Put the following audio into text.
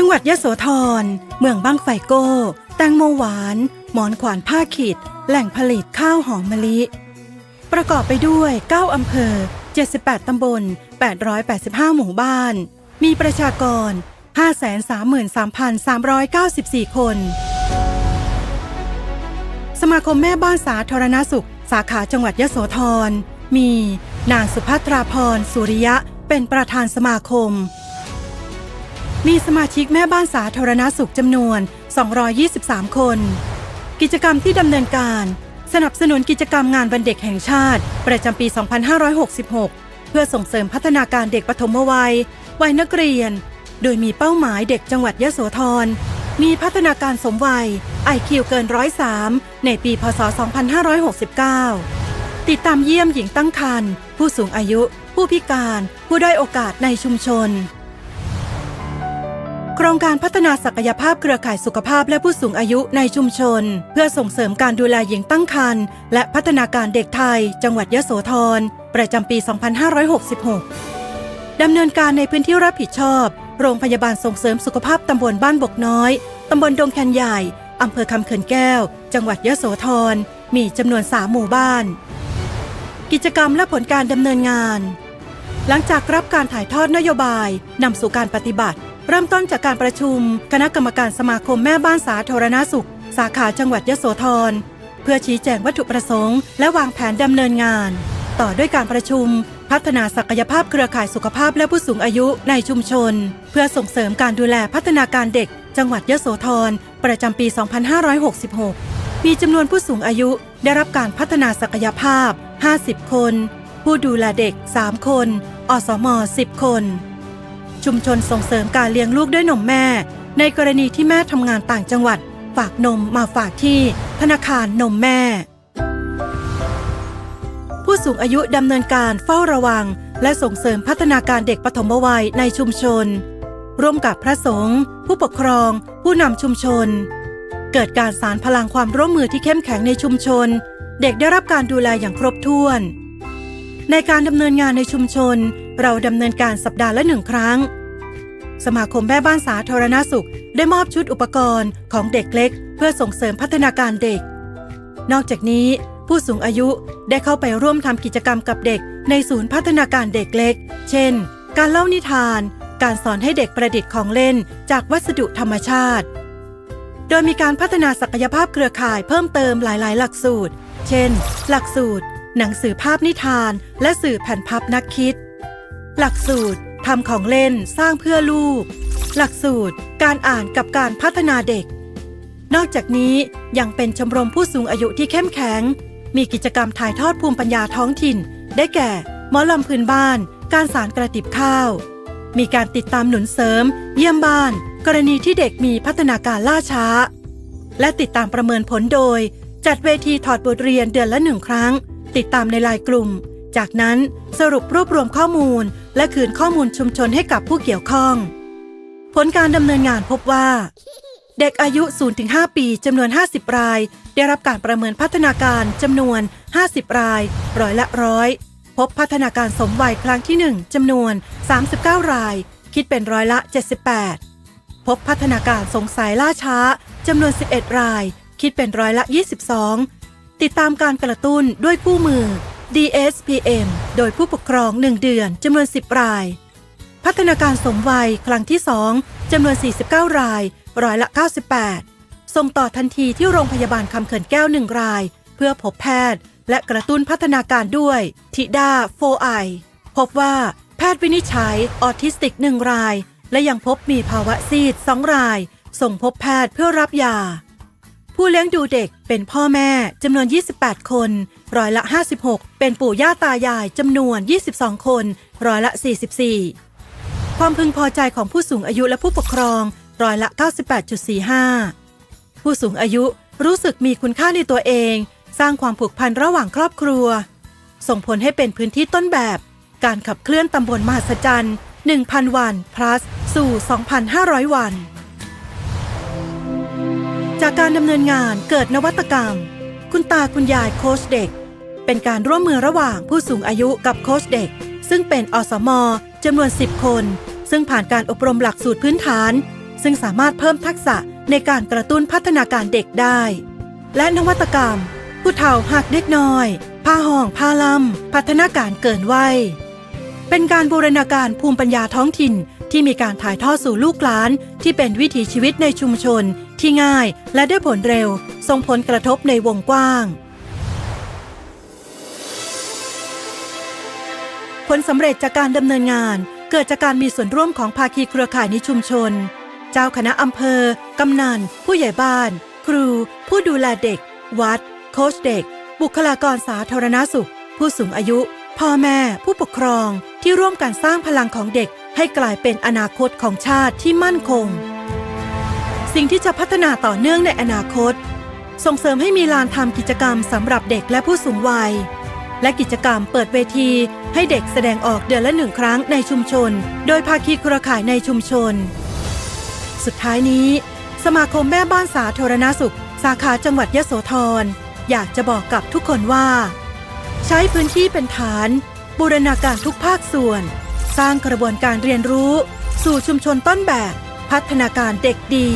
จังหวัดยะโสธร เมืองบ้างไฟโก้ แตงโมหวาน หมอนขวานผ้าขีด แหล่งผลิตข้าวหอมมะลิ ประกอบไปด้วย 9 อำเภอ 78 ตำบล 885 หมู่บ้าน มีประชากร 533,394 คน สมาคมแม่บ้านสาธารณสุข สาขาจังหวัดยะโสธร มี นางสุภัทราพรสุริยะ เป็นประธานสมาคม มีสมาชิกแม่บ้านสาธารณสุขจำนวน 223 คน กิจกรรมที่ดำเนินการ สนับสนุนกิจกรรมงานวันเด็กแห่งชาติ ประจำปี 2566 เพื่อส่งเสริมพัฒนาการเด็กปฐมวัย วัยนักเรียน โดยมีเป้าหมายเด็กจังหวัดยะโสธร มีพัฒนาการสมวัย IQ เกินร้อยสามในปี พศ 2569 ติดตามเยี่ยมหญิงตั้งครรภ์ผู้สูงอายุ ผู้พิการ ผู้ด้อยโอกาสในชุมชน โครงการพัฒนาศักยภาพเครือข่ายสุขภาพและผู้สูงอายุในชุมชน เพื่อส่งเสริมการดูแลหญิงตั้งครรภ์และพัฒนาการเด็กไทย จังหวัดยะโสธร ประจำปี 2566 ดำเนินการในพื้นที่รับผิดชอบ โรงพยาบาลส่งเสริมสุขภาพตำบลบ้านบกน้อย ตำบลดงแคนใหญ่ อำเภอคำเขื่อนแก้ว จังหวัดยะโสธร มีจำนวนสามหมู่บ้าน กิจกรรมและผลการดำเนินงาน หลังจากรับการถ่ายทอดนโยบายนำสู่การปฏิบัติ เริ่มต้นจากการประชุม คณะกรรมการสมาคมแม่บ้านสาธารณสุข สาขาจังหวัดยะโสธร เพื่อชี้แจงวัตถุประสงค์ และวางแผนดำเนินงาน ต่อด้วยการประชุม พัฒนาศักยภาพเครือข่ายสุขภาพและผู้สูงอายุในชุมชน เพื่อส่งเสริมการดูแลพัฒนาการเด็ก จังหวัดยะโสธร ประจำปี 2566 มีจำนวนผู้สูงอายุได้รับการพัฒนาศักยภาพ 50 คน ผู้ดูแลเด็ก 3 คน อสม 10 คน ชุมชนส่งเสริมการเลี้ยงลูกด้วยนมแม่ ในกรณีที่แม่ทำงานต่างจังหวัด ฝากนมมาฝากที่ธนาคารนมแม่ ผู้สูงอายุดำเนินการเฝ้าระวัง และส่งเสริมพัฒนาการเด็กปฐมวัยในชุมชน ร่วมกับพระสงฆ์ผู้ปกครอง ผู้นำชุมชน เกิดการสารพลังความร่วมมือที่เข้มแข็งในชุมชน เด็กได้รับการดูแลอย่างครบถ้วน ในการดำเนินงานในชุมชน เราดำเนินการสัปดาห์ละหนึ่งครั้ง สมาคมแม่บ้านสาธารณสุข ได้มอบชุดอุปกรณ์ของเด็กเล็ก เพื่อส่งเสริมพัฒนาการเด็ก นอกจากนี้ ผู้สูงอายุได้เข้าไปร่วมทำกิจกรรมกับเด็ก ในศูนย์พัฒนาการเด็กเล็ก เช่น การเล่านิทาน การสอนให้เด็กประดิษฐ์ของเล่นจากวัสดุธรรมชาติ โดยมีการพัฒนาศักยภาพเครือข่ายเพิ่มเติมหลาย ๆ หลักสูตร เช่น หลักสูตร หนังสือภาพนิทาน และสื่อแผ่นพับนักคิด หลักสูตรทำของเล่นสร้างเพื่อลูก หลักสูตรการอ่านกับการพัฒนาเด็ก นอกจากนี้ยังเป็นชมรมผู้สูงอายุที่เข้มแข็ง มีกิจกรรมถ่ายทอดภูมิปัญญาท้องถิ่น ได้แก่หมอลำพื้นบ้าน การสารกระติบข้าว มีการติดตามหนุนเสริม เยี่ยมบ้าน กรณีที่เด็กมีพัฒนาการล่าช้า และติดตามประเมินผลโดย จัดเวทีถอดบทเรียนเดือนละหนึ่งครั้ง ติดตามในลน์กลุ่ม จากนั้นสรุปรวบรวมข้อมูล และคืนข้อมูลชุมชนให้กับผู้เกี่ยวข้อง ผลการดำเนินงานพบว่า เด็กอายุ 0-5 ปีจำนวน 50 ราย ได้รับการประเมินพัฒนาการจำนวน 50 ราย ร้อยละร้อย พบพัฒนาการสมวัยครั้งที่ 1จำนวน 39 ราย คิดเป็นร้อยละ 78 พบพัฒนาการสงสัยล่าช้าจำนวน 11 ราย คิดเป็นร้อยละ 22 ติดตามการกระตุ้นด้วยคู่มือ DSPM โดยผู้ปกครอง 1 เดือนจำนวน 10 ราย พัฒนาการสมวัยครั้งที่ 2จำนวน 49 ราย ร้อยละ 98 ส่งต่อทันทีที่โรงพยาบาลคำเขินแก้ว 1 ราย เพื่อพบแพทย์ และกระตุ้นพัฒนาการด้วยทิดาโฟไอพบว่าแพทย์วินิจฉัยออทิสติก1ราย และยังพบมีภาวะซีด2ราย ส่งพบแพทย์เพื่อรับยา ผู้เลี้ยงดูเด็กเป็นพ่อแม่จำนวน 28 คน ร้อยละ 56 เป็นปู่ย่าตายายจำนวน 22 คน ร้อยละ 44 ความพึงพอใจของผู้สูงอายุและผู้ปกครอง ร้อยละ 98.45 ผู้สูงอายุรู้สึกมีคุณค่าในตัวเอง สร้างความผูกพันระหว่างครอบครัว ส่งผลให้เป็นพื้นที่ต้นแบบ การขับเคลื่อนตำบลมหัศจรรย์ 1,000 วัน plus สู่ 2,500 วัน จากการดำเนินงานเกิดนวัตกรรม คุณตาคุณยายโค้ชเด็ก เป็นการร่วมมือระหว่างผู้สูงอายุกับโค้ชเด็ก ซึ่งเป็นอสมจำนวน 10 คน ซึ่งผ่านการอบรมหลักสูตรพื้นฐาน ซึ่งสามารถเพิ่มทักษะในการกระตุ้นพัฒนาการเด็กได้ และนวัตกรรม ผู้เฒ่าหักเด็กน้อยผ้าห่องผ้าลำพัฒนาการเกินวัยเป็นการบูรณาการภูมิปัญญาท้องถิ่นที่มีการถ่ายทอดสู่ลูกหลานที่เป็นวิถีชีวิตในชุมชนที่ง่ายและได้ผลเร็วส่งผลกระทบในวงกว้าง ผลสำเร็จจากการดำเนินงาน เกิดจากการมีส่วนร่วมของภาคีเครือข่ายในชุมชน เจ้าคณะอำเภอ กำนัน ผู้ใหญ่บ้าน ครู ผู้ดูแลเด็ก วัด โค้ชเด็ก บุคลากรสาธารณสุข ผู้สูงอายุ พ่อแม่ ผู้ปกครอง ที่ร่วมกันสร้างพลังของเด็ก ให้กลายเป็นอนาคตของชาติที่มั่นคง สิ่งที่จะพัฒนาต่อเนื่องในอนาคต ส่งเสริมให้มีลานทำกิจกรรมสำหรับเด็กและผู้สูงวัย และกิจกรรมเปิดเวที ให้เด็กแสดงออกเดือนละหนึ่งครั้งในชุมชน โดยภาคีเครือข่ายในชุมชน สุดท้ายนี้ สมาคมแม่บ้านสาธารณสุข สาขาจังหวัดยโสธร อยากจะบอกกับทุกคนว่า ใช้พื้นที่เป็นฐาน บูรณาการทุกภาคส่วน สร้างกระบวนการเรียนรู้ สู่ชุมชนต้นแบบ พัฒนาการเด็กดี